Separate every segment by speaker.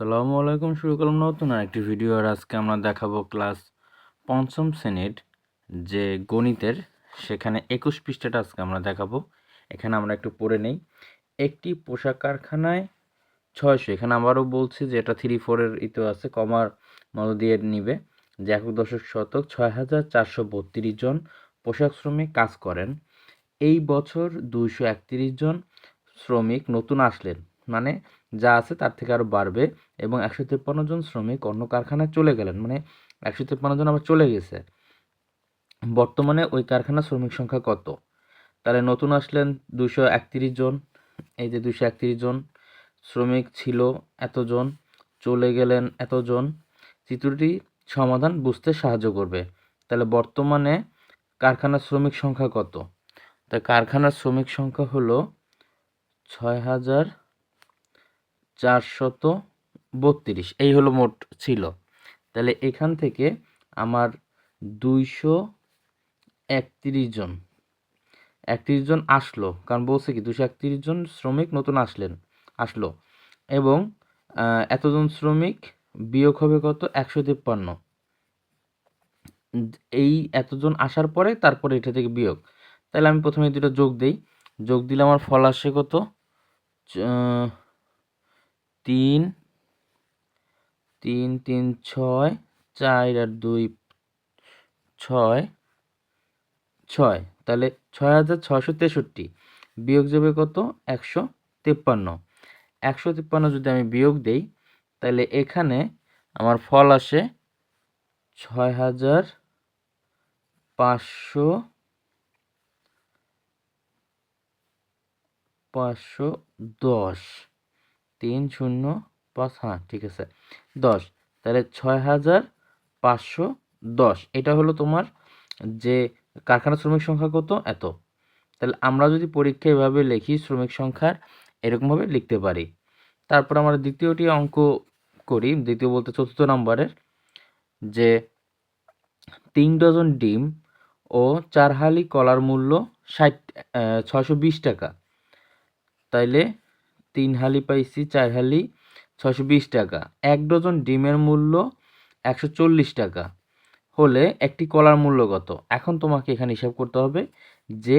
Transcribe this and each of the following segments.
Speaker 1: আসসালামু আলাইকুম, শুরু করলাম নতুন একটি ভিডিও আর আজকে আমরা দেখাবো ক্লাস পঞ্চম শ্রেণির যে গণিতের, সেখানে একুশ পৃষ্ঠাটা আজকে আমরা দেখাবো। এখানে আমরা একটু পড়ে নেই। একটি পোশাক কারখানায় ছয়শো, এখানে আবারও বলছি যে এটা থ্রি ফোরের ইতো আছে কমার মধ্য দিয়ে নিবে। যে একক দশক শতক, ছয় হাজার চারশো বত্রিশ জন পোশাক শ্রমিক কাজ করেন। এই বছর দুইশো একত্রিশ জন শ্রমিক নতুন আসলেন। মানে যা আছে তার থেকে আরও বাড়বে এবং একশো তেপ্পান্ন জন শ্রমিক অন্য কারখানায় চলে গেলেন। মানে একশো তেপ্পান্ন জন আবার চলে গেছে। বর্তমানে ওই কারখানার শ্রমিক সংখ্যা কত? তাহলে নতুন আসলেন দুশো একত্রিশ জন। এই যে দুশো একত্রিশ জন শ্রমিক ছিল এতজন, চলে গেলেন এতজন। চিত্রটি সমাধান বুঝতে সাহায্য করবে। তাহলে বর্তমানে কারখানার শ্রমিক সংখ্যা কত? তা কারখানার শ্রমিক সংখ্যা হলো ছয় হাজার চারশত বত্রিশ। এই হলো মোট ছিল। তাহলে এখান থেকে আমার দুইশো একত্রিশ জন। একত্রিশ জন আসলো, কারণ বলছে কি দুশো একত্রিশ জন শ্রমিক নতুন আসলেন, আসলো। এবং এতজন শ্রমিক বিয়োগ হবে কত? একশো তিপ্পান্ন। এই এতজন আসার পরে তারপরে এটা থেকে বিয়োগ। তাহলে আমি প্রথমে দুটো যোগ দিই। যোগ দিলে আমার ফল আসে কত? তিন তিন তিন, ছয়, চার আর দুই, ছয় ছয়। তাহলে ছয় হাজার ছয়শো তেষট্টি। বিয়োগ যাবে কত? একশো তিপ্পান্ন। একশো তিপ্পান্ন যদি আমি বিয়োগ দেই, তাহলে এখানে আমার ফল আসে ছয় হাজার পাঁচশো পাঁচশো দশ। তিন শূন্য পাঁচ হ্যাঁ ঠিক আছে। দশ, তাহলে ছয় হাজার পাঁচশো দশ। এটা হলো তোমার যে কারখানা শ্রমিক সংখ্যা কত? এত। তাহলে আমরা যদি পরীক্ষা এভাবে লিখি, শ্রমিক সংখ্যার এরকমভাবে লিখতে পারি। তারপর আমরা দ্বিতীয়টি অঙ্ক করি, দ্বিতীয় বলতে চতুর্থ নম্বরের, যে তিন ডজন ডিম ও চার হালি কলার মূল্য ষাট ছয়শো বিশ টাকা। তাইলে তিন হালি পাইছি, চার হালি ছশো বিশ টাকা। এক ডজন ডিমের মূল্য একশো চল্লিশ টাকা। হলে একটি কলার মূল্য কত? এখন তোমাকে এখানে হিসাব করতে হবে যে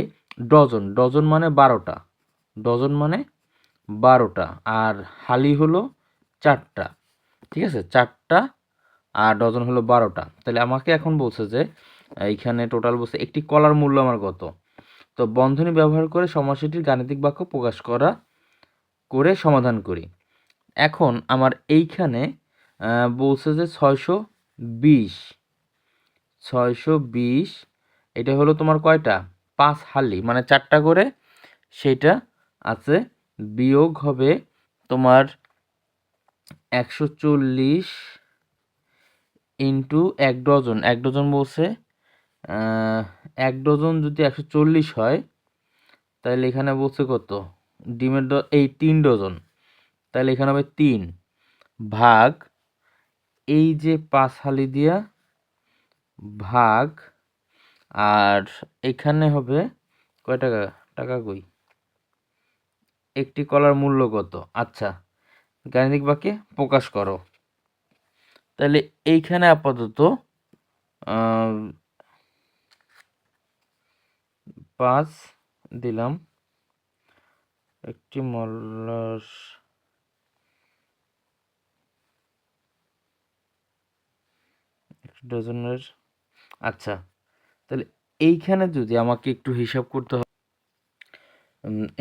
Speaker 1: ডজন ডজন মানে বারোটা। ডজন মানে বারোটা, আর হালি হলো চারটা। ঠিক আছে? চারটা, আর ডজন হলো বারোটা। তাহলে আমাকে এখন বলছে যে, এইখানে টোটাল বলছে একটি কলার মূল্য আমার কত? তো বন্ধনী ব্যবহার করে সমস্যাটির গাণিতিক বাক্য প্রকাশ করা করে সমাধান করি। এখন আমার এইখানে বলছে যে ছয়শো বিশ। ছয়শো বিশ, এটা হলো তোমার কয়টা? পাঁচ হালি মানে চারটা করে। সেটা আছে, বিয়োগ হবে তোমার একশো চল্লিশ ইন্টু এক ডজন। এক ডজন বলছে এক ডজন যদি একশো চল্লিশ হয়, তাহলে এখানে বলছে কত? ডিমের এই তিন ডজন। তাহলে এখানে হবে তিন। ভাগ এই যে পাঁচ হালি দিয়া ভাগ, আর এখানে হবে কয় টাকা? টাকা কই? একটি কলার মূল্য কত? আচ্ছা গাণিতিক বাক্যে প্রকাশ করো। তাহলে এইখানে আপাতত পাঁচ দিলাম। একটি মলাস ডজনের। আচ্ছা তাহলে এইখানে যদি আমাকে একটু হিসাব করতে হয়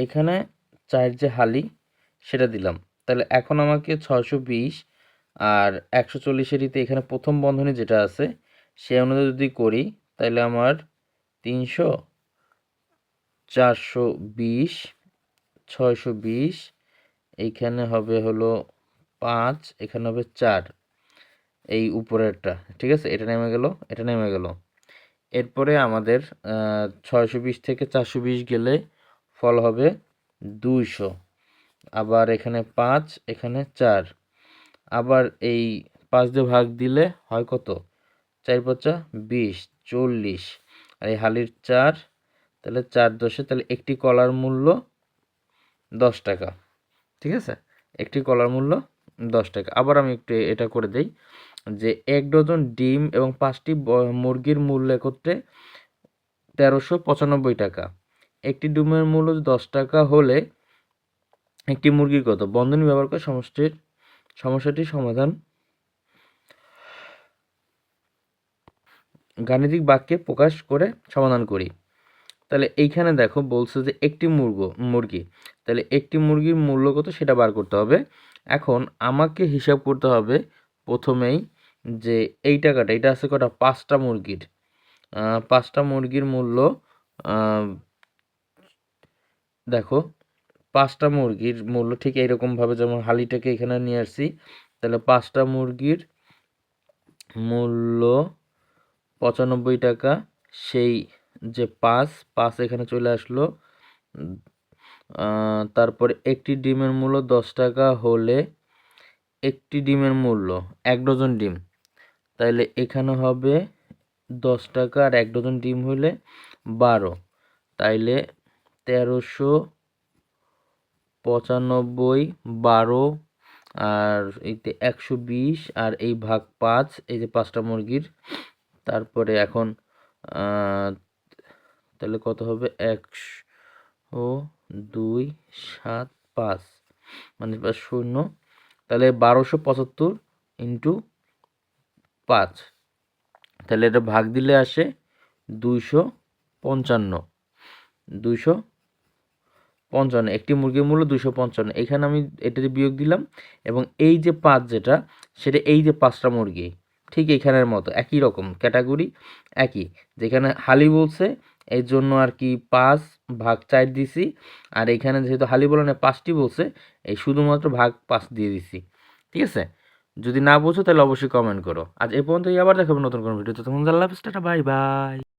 Speaker 1: এখানে চায়ের যে হালি, সেটা দিলাম। তাহলে এখন আমাকে ছশো বিশ আর একশো চল্লিশেরইতে এখানে প্রথম বন্ধনী যেটা আছে, সে অনুযায়ী যদি করি, তাহলে আমার তিনশো চারশো বিশ ছয়শো বিশ, এইখানে হবে হলো পাঁচ, এখানে হবে চার। এই উপরেরটা, ঠিক আছে? এটা নেমে গেল, এটা নেমে গেল। এরপরে আমাদের ছয়শো বিশ থেকে চারশো বিশ গেলে ফল হবে দুইশো। আবার এখানে পাঁচ, এখানে চার। আবার এই পাঁচ দিয়ে ভাগ দিলে হয় কত? চার পাঁচা বিশ, চল্লিশ। আর এই হালির চার, তাহলে চার দশে, তাহলে একটি কলার মূল্য দশ টাকা। ঠিক আছে? একটি কলার মূল্য দশ টাকা। আবার আমি একটু এটা করে দেই যে এক ডজন ডিম এবং পাঁচটি মুরগির মূল্য একত্রে তেরোশো পঁচানব্বই টাকা। একটি ডিমের মূল্য দশ টাকা হলে একটি মুরগির কত? বন্ধনী ব্যবহার করে সমষ্টির, সমস্যাটির সমাধান গাণিতিক বাক্যে প্রকাশ করে সমাধান করি। তাহলে এইখানে দেখো বলছে যে একটি মুরগ, মুরগি তাহলে একটি মুরগির মূল্য কত সেটা বার করতে হবে। এখন আমাকে হিসাব করতে হবে প্রথমেই যে এই টাকাটা, এটা আছে কটা? পাঁচটা মুরগির। পাঁচটা মুরগির মূল্য দেখো, পাঁচটা মুরগির মূল্য ঠিক এইরকমভাবে যেমন হালিটাকে এখানে নিয়ে আসছি, তাহলে পাঁচটা মুরগির মূল্য পঁচানব্বই টাকা। সেই যে পাঁচ পাঁচ এখানে চলে আসলো তারপরে একটি ডিমের মূল্য দশ টাকা হলে একটি ডিমের মূল্য এক ডজন ডিম। তাইলে এখানে হবে দশ টাকা আর এক ডজন ডিম হলে বারো। তাইলে তেরোশো পঁচানব্বই বারো আর এইতে একশো বিশ আর এই ভাগ পাঁচ, এই যে পাঁচটা মুরগির। তারপরে এখন তাহলে কত হবে? একশো দুই সাত পাঁচ। মানে শূন্য। তাহলে বারোশো পঁচাত্তর ইন্টু পাঁচ। তাহলে এটা ভাগ দিলে আসে দুইশো পঞ্চান্ন। দুইশো পঞ্চান্ন। একটি মুরগির মূল্য দুইশো পঞ্চান্ন। এখানে আমি এটা দিয়ে বিয়োগ দিলাম এবং এই যে পাঁচ যেটা, সেটা এই যে পাঁচটা মুরগি। ঠিক এখানের মতো, একই রকম, ক্যাটাগরি একই। যেখানে হালি বলছে এর জন্য আর কি পাঁচ ভাগ চার দিছি। আর এখানে যেহেতু হালি বলে না পাঁচটি বলছে, এই শুধুমাত্র ভাগ পাঁচ দিয়ে দিছি। ঠিক আছে? যদি না বোঝো তাহলে অবশ্যই কমেন্ট করো। আজ এ পর্যন্তই, আবার দেখাবো নতুন কোনো ভিডিওতে। তখন টাটা, বাই বাই।